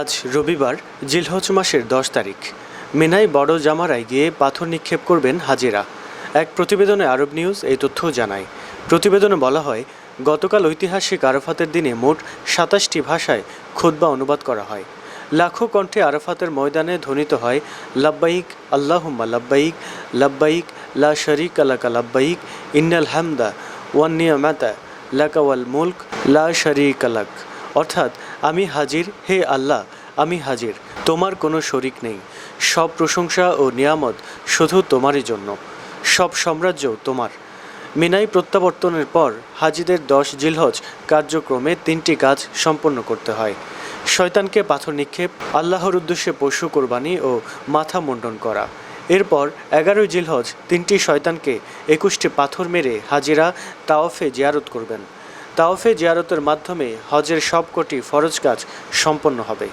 আজ রবিবার জিলহজ মাসের দশ তারিখ। মিনাই বড় জামারায় গিয়ে পাথর নিক্ষেপ করবেন হাজিরা। এক প্রতিবেদনে আরব নিউজ এই তথ্য জানায়। প্রতিবেদনে বলা হয়, গতকাল ঐতিহাসিক আরাফাতের দিনে মোট সাতাশটি ভাষায় খুতবা অনুবাদ করা হয়। লাখো কণ্ঠে আরাফাতের ময়দানে ধ্বনিত হয়, লাব্বাইক, আল্লাহুম্মা লাব্বাইক লাব্বাইক, লা শরিক আলাকা লাব্বাইক, ইন্নাল হামদা ওয়ান নিয়ামাতা লাকাওয়াল মুলক, লা শরিক আলাক অর্থাৎ, আমি হাজির, হে আল্লাহ, আমি হাজির, তোমার কোনো শরিক নেই। সব প্রশংসা ও নিয়ামত শুধু তোমারই জন্য, সব সাম্রাজ্য তোমার। মিনাই প্রত্যাবর্তনের পর হাজিদের দশ জিলহজ কার্যক্রমে তিনটি কাজ সম্পন্ন করতে হয়। শয়তানকে পাথর নিক্ষেপ, আল্লাহর উদ্দেশ্যে পশু কোরবানি ও মাথা মুন্ডন করা। এরপর এগারোই জিলহজ তিনটি শয়তানকে একুশটি পাথর মেরে হাজিরা তাওফে জিয়ারত করবেন। তাওফে জিয়ারতের মাধ্যমে হজের সবকটি ফরজ কাজ সম্পন্ন হবে।